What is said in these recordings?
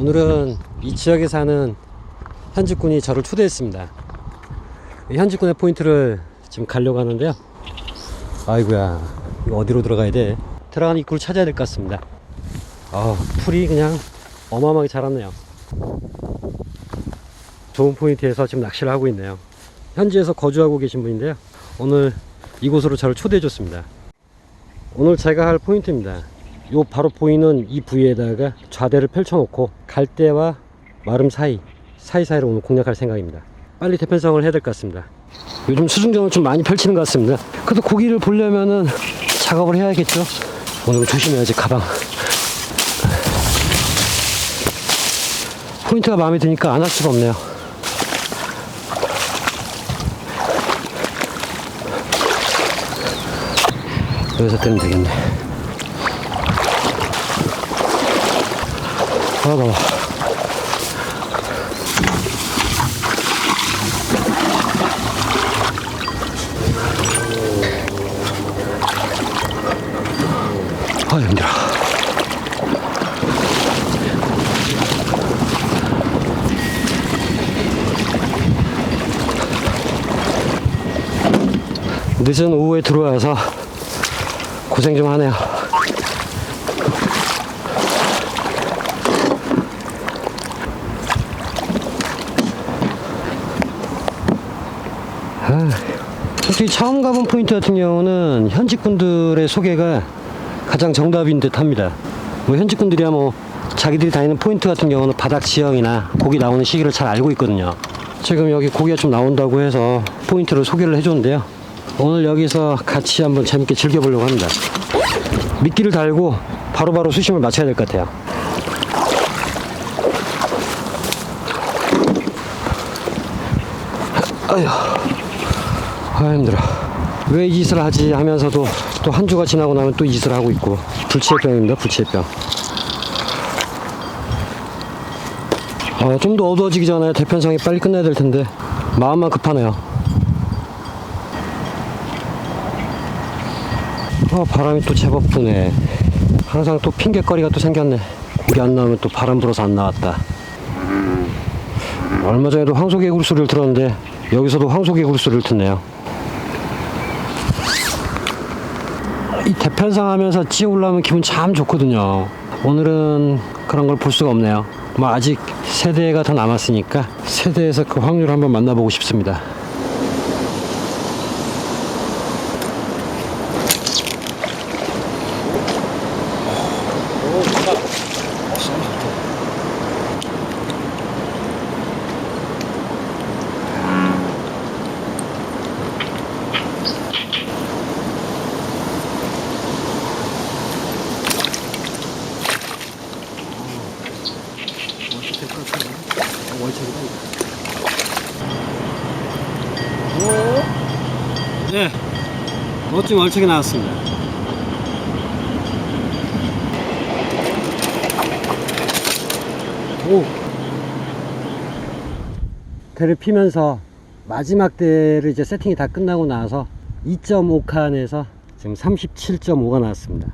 오늘은 이 지역에 사는 현직군이 저를 초대했습니다. 이 현직군의 포인트를 지금 가려고 하는데요. 아이고야, 이거 어디로 들어가야 돼? 들어가는 입구를 찾아야 될 것 같습니다. 아, 풀이 그냥 어마어마하게 자랐네요. 좋은 포인트에서 지금 낚시를 하고 있네요. 현지에서 거주하고 계신 분인데요. 오늘 이곳으로 저를 초대해 줬습니다. 오늘 제가 할 포인트입니다. 요 바로 보이는 이 부위에다가 좌대를 펼쳐놓고 갈대와 마름 사이 사이사이로 오늘 공략할 생각입니다. 빨리 대편성을 해야 될 것 같습니다. 요즘 수중전을 좀 많이 펼치는 것 같습니다. 그래도 고기를 보려면은 작업을 해야겠죠. 오늘은 조심해야지 가방. 포인트가 마음에 드니까 안 할 수가 없네요. 여기서 떼면 되겠네. 아, 나와. 아, 힘들어. 늦은 오후에 들어와서 고생 좀 하네요. 솔직히 처음 가본 포인트 같은 경우는 현직분들의 소개가 가장 정답인 듯 합니다. 뭐 현직분들이야 뭐 자기들이 다니는 포인트 같은 경우는 바닥 지형이나 고기 나오는 시기를 잘 알고 있거든요. 지금 여기 고기가 좀 나온다고 해서 포인트를 소개를 해줬는데요. 오늘 여기서 같이 한번 재밌게 즐겨보려고 합니다. 미끼를 달고 바로바로 수심을 맞춰야 될 것 같아요. 아휴, 아 힘들어. 왜 이 짓을 하지 하면서도 또 한 주가 지나고 나면 또 이 짓을 하고 있고 불치해병입니다. 불치해병. 아, 좀더 어두워지기 전에 대편성이 빨리 끝나야 될 텐데 마음만 급하네요. 어, 바람이 또 제법 부네. 항상 또 핑계거리가 또 생겼네. 고기 안 나오면 또 바람 불어서 안 나왔다. 얼마 전에도 황소개구리 소리를 들었는데 여기서도 황소개구리 소리를 듣네요. 이 대 편상 하면서 찌 올라오면 기분 참 좋거든요. 오늘은 그런 걸 볼 수가 없네요. 뭐 아직 세대가 더 남았으니까 세대에서 그 확률을 한번 만나보고 싶습니다. 네, 멋진 월척이 나왔습니다. 오. 대를 피면서 마지막 대를 이제 세팅이 다 끝나고 나서 2.5칸에서 지금 37.5가 나왔습니다.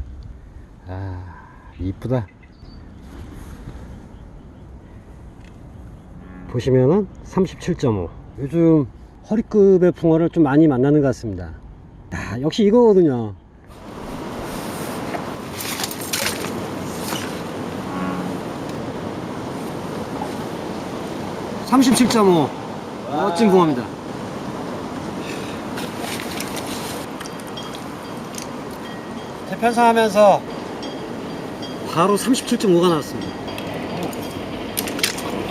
아, 이쁘다. 보시면은 37.5. 요즘 허리급의 붕어를 좀 많이 만나는 것 같습니다. 아, 역시 이거거든요. (37.5) 멋진 붕어입니다 대편성 하면서 바로 37.5가 나왔습니다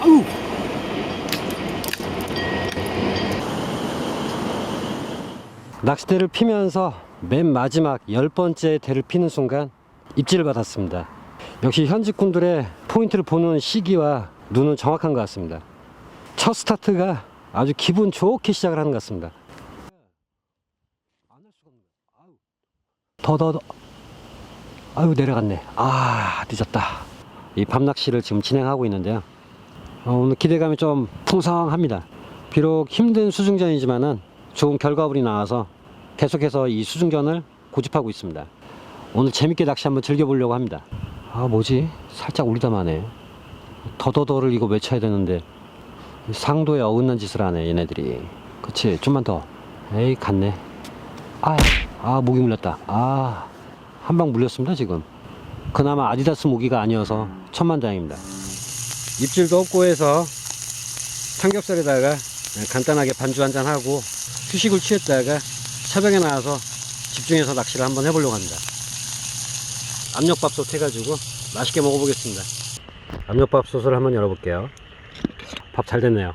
아우 낚싯대를 피면서 맨 마지막 열 번째 대를 피는 순간 입질을 받았습니다. 역시 현직군들의 포인트를 보는 시기와 눈은 정확한 것 같습니다. 첫 스타트가 아주 기분 좋게 시작을 하는 것 같습니다. 더, 더, 더. 아유, 내려갔네. 아, 늦었다. 이 밤낚시를 지금 진행하고 있는데요. 어, 오늘 기대감이 좀 풍성합니다. 비록 힘든 수중전이지만은 좋은 결과물이 나와서 계속해서 이 수중전을 고집하고 있습니다. 오늘 재밌게 낚시 한번 즐겨보려고 합니다. 아, 뭐지? 살짝 우리다마네. 더더더를 이거 외쳐야 되는데 상도에 어긋난 짓을 하네 얘네들이 그치 좀만 더 에이 갔네 아, 아 모기 물렸다 아 한 방 물렸습니다 지금 그나마 아디다스 모기가 아니어서 천만다행입니다 입질도 없고 해서 삼겹살에다가 간단하게 반주 한잔 하고 휴식을 취했다가 새벽에 나와서 집중해서 낚시를 한번 해보려고 합니다. 압력밥솥 해가지고 맛있게 먹어보겠습니다. 압력밥솥을 한번 열어볼게요. 밥 잘 됐네요.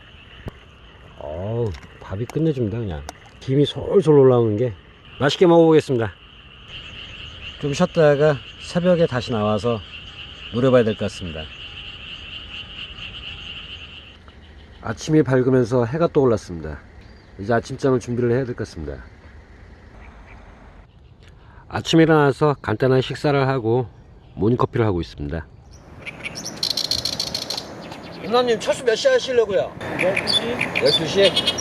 어우 밥이 끝내줍니다 그냥. 김이 솔솔 올라오는 게 맛있게 먹어보겠습니다. 좀 쉬었다가 새벽에 다시 나와서 노려봐야 될 것 같습니다. 아침이 밝으면서 해가 떠올랐습니다. 이제 아침잠을 준비를 해야 될 것 같습니다 아침에 일어나서 간단한 식사를 하고 모닝커피를 하고 있습니다. 누나님 철수 몇 시에 하시려고요? 12시. 12시?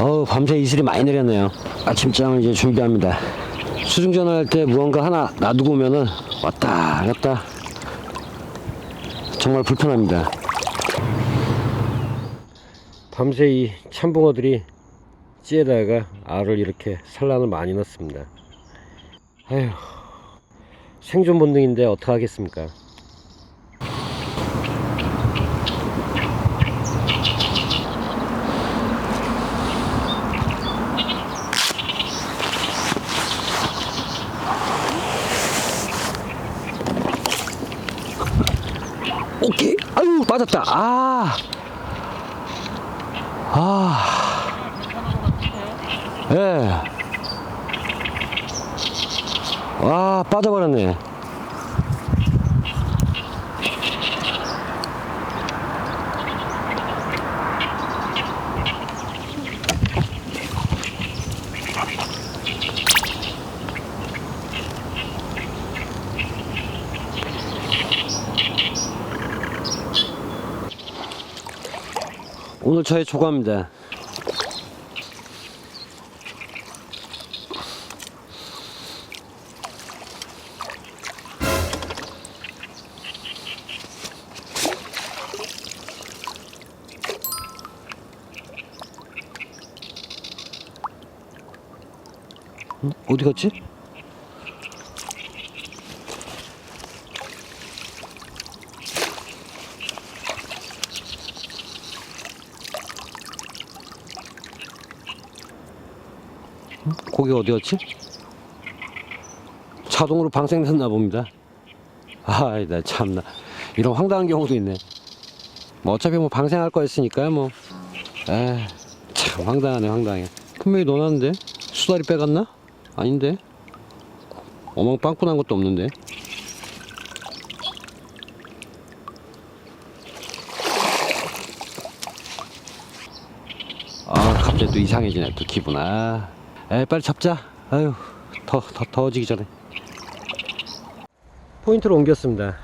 어우 밤새 이슬이 많이 내렸네요. 아침잠을 이제 준비합니다. 수중전을 할때 무언가 하나 놔두고 오면은 왔다 갔다. 정말 불편합니다 밤새 이 참붕어들이 찌에다가 알을 이렇게 산란을 많이 넣습니다. 아휴 생존 본능인데 어떡하겠습니까? 오케이. 아유 맞았다. 아. 아. 예. 와, 빠져버렸네. 오늘 저의 조과입니다. 어디 갔지? 응? 고기 어디 갔지? 자동으로 방생됐나 봅니다. 아이, 나 참나. 이런 황당한 경우도 있네. 뭐 어차피 뭐 방생할 거였으니까요, 뭐. 에, 참 황당하네, 황당해. 분명히 넣어놨는데? 수다리 빼갔나? 아닌데? 어멍 빵꾸 난 것도 없는데? 아, 갑자기 또 이상해지네, 또 기분. 아, 에, 빨리 잡자. 아유, 더, 더, 더워지기 전에. 포인트로 옮겼습니다.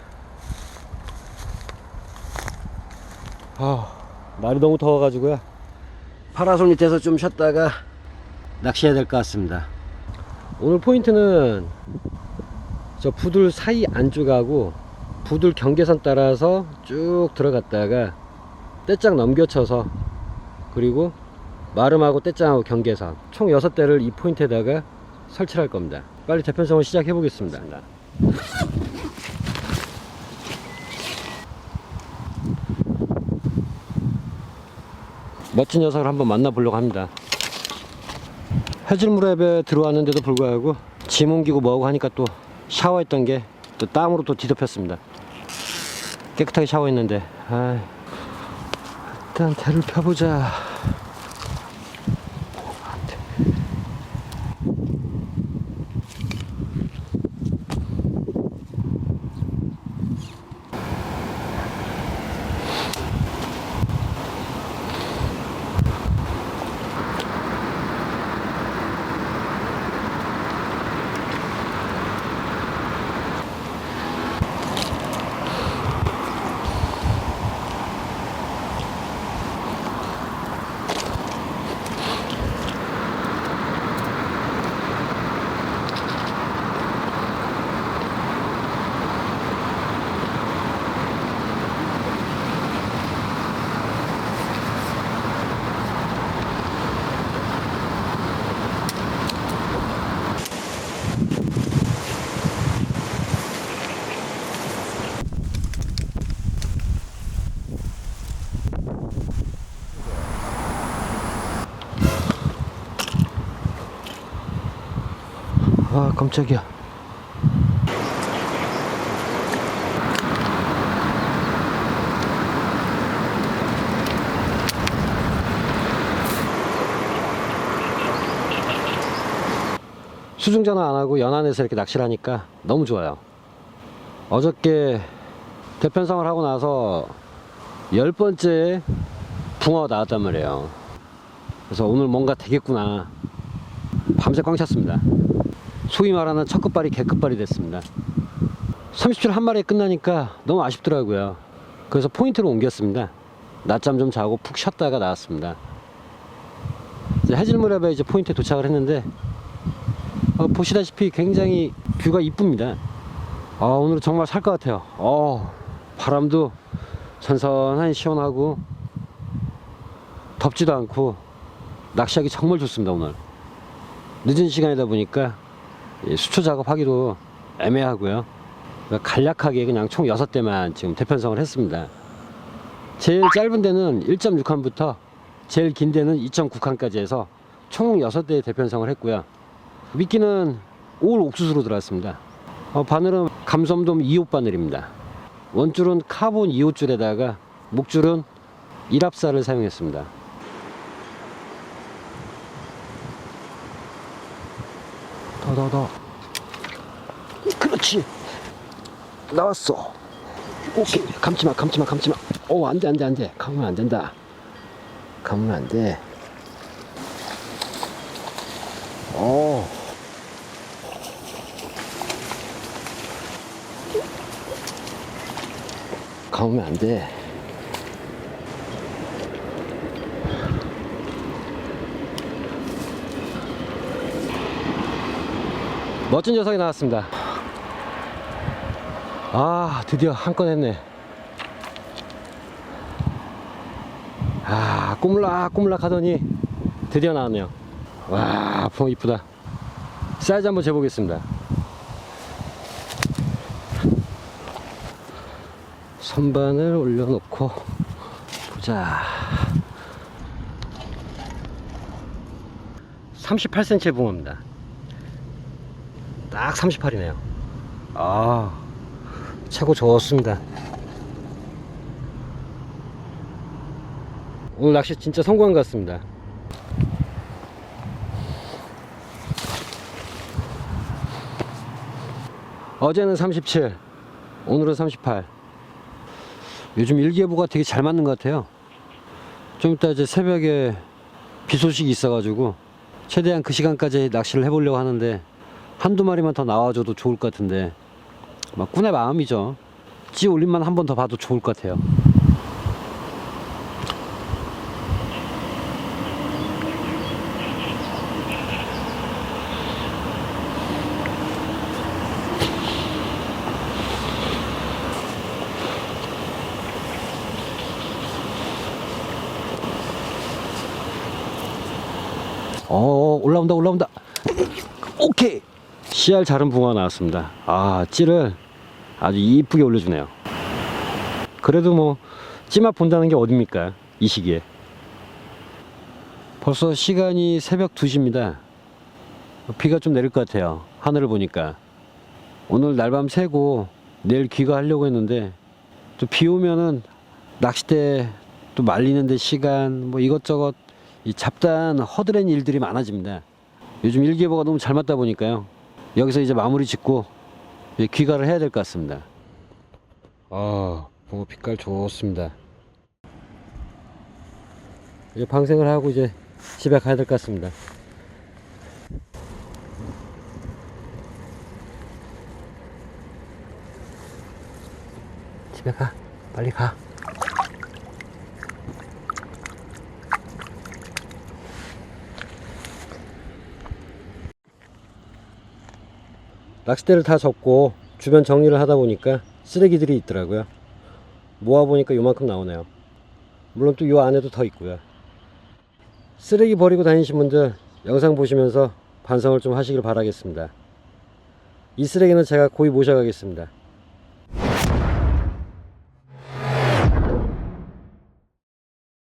아, 날이 너무 더워가지고요. 파라솔 밑에서 좀 쉬었다가 낚시해야 될 것 같습니다. 오늘 포인트는 저 부들 사이 안쪽하고 부들 경계선 따라서 쭉 들어갔다가 떼짱 넘겨쳐서 그리고 마름하고 떼짱하고 경계선 총 6대를 이 포인트에다가 설치를 할 겁니다. 빨리 대편성을 시작해 보겠습니다. 멋진 녀석을 한번 만나보려고 합니다. 해질물에 들어왔는데도 불구하고 짐 옮기고 뭐하고 하니까 또 샤워했던 게 또 땀으로 또 뒤덮였습니다. 깨끗하게 샤워했는데 아이, 일단 대를 펴보자. 깜짝이야. 수중 전화 안 하고 연안에서 이렇게 낚시를 하니까 너무 좋아요. 어저께 대편성을 하고 나서 열 번째 붕어가 나왔단 말이에요. 그래서 오늘 뭔가 되겠구나. 밤새 꽝 찼습니다 소위 말하는 첫 끝발이 개끝발이 됐습니다. 30줄 한 마리에 끝나니까 너무 아쉽더라고요. 그래서 포인트로 옮겼습니다. 낮잠 좀 자고 푹 쉬었다가 나왔습니다. 해질 무렵에 이제 포인트에 도착을 했는데 어, 보시다시피 굉장히 뷰가 이쁩니다. 아 오늘 정말 살 것 같아요. 어, 바람도 선선하니 시원하고 덥지도 않고 낚시하기 정말 좋습니다 오늘. 늦은 시간이다 보니까 이 수초 작업하기도 애매하고요. 그러니까 간략하게 그냥 총 6대만 지금 대편성을 했습니다. 제일 짧은 데는 1.6칸부터 제일 긴 데는 2.9칸까지 해서 총 6대 대편성을 했고요. 미끼는 올 옥수수로 들어왔습니다. 어, 바늘은 감섬돔 2호 바늘입니다. 원줄은 카본 2호줄에다가 목줄은 일합사를 사용했습니다 더 더 더. 그렇지. 나왔어. 오케이. 감지 마 감지 마 감지 마. 오 안 돼 안 돼 안 돼. 감으면 안 된다. 감으면 안 돼. 오 감으면 안 돼 멋진 녀석이 나왔습니다. 아 드디어 한 건 했네. 아 꼬물락 꼬물락 하더니 드디어 나왔네요. 와 붕어 이쁘다. 사이즈 한번 재보겠습니다. 선반을 올려놓고 보자. 38cm의 붕어입니다 딱 38이네요. 아. 최고 좋습니다. 오늘 낚시 진짜 성공한 것 같습니다. 어제는 37 오늘은 38 요즘 일기예보가 되게 잘 맞는 것 같아요. 좀 이따 이제 새벽에 비 소식이 있어 가지고 최대한 그 시간까지 낚시를 해보려고 하는데 한두 마리만 더 나와줘도 좋을 것 같은데. 막 꾼의 마음이죠. 찌 올림만 한 번 더 봐도 좋을 것 같아요. 어 올라온다 올라온다. 오케이 씨알 자른 붕어가 나왔습니다. 아 찌를 아주 이쁘게 올려주네요. 그래도 뭐 찌맛 본다는 게 어딥니까? 이 시기에. 벌써 시간이 새벽 2시입니다. 비가 좀 내릴 것 같아요. 하늘을 보니까. 오늘 날밤 새고 내일 귀가 하려고 했는데 또 비 오면은 낚싯대 또 말리는데 시간 뭐 이것저것 이 잡다한 허드렛 일들이 많아집니다. 요즘 일기예보가 너무 잘 맞다 보니까요. 여기서 이제 마무리 짓고 이제 귀가를 해야 될 것 같습니다. 아, 붕어 빛깔 좋습니다. 이제 방생을 하고 이제 집에 가야 될 것 같습니다. 집에 가. 빨리 가. 낚싯대를 다 접고 주변 정리를 하다 보니까 쓰레기들이 있더라고요. 모아보니까 요만큼 나오네요. 물론 또 요 안에도 더 있고요. 쓰레기 버리고 다니신 분들 영상 보시면서 반성을 좀 하시길 바라겠습니다. 이 쓰레기는 제가 고이 모셔가겠습니다.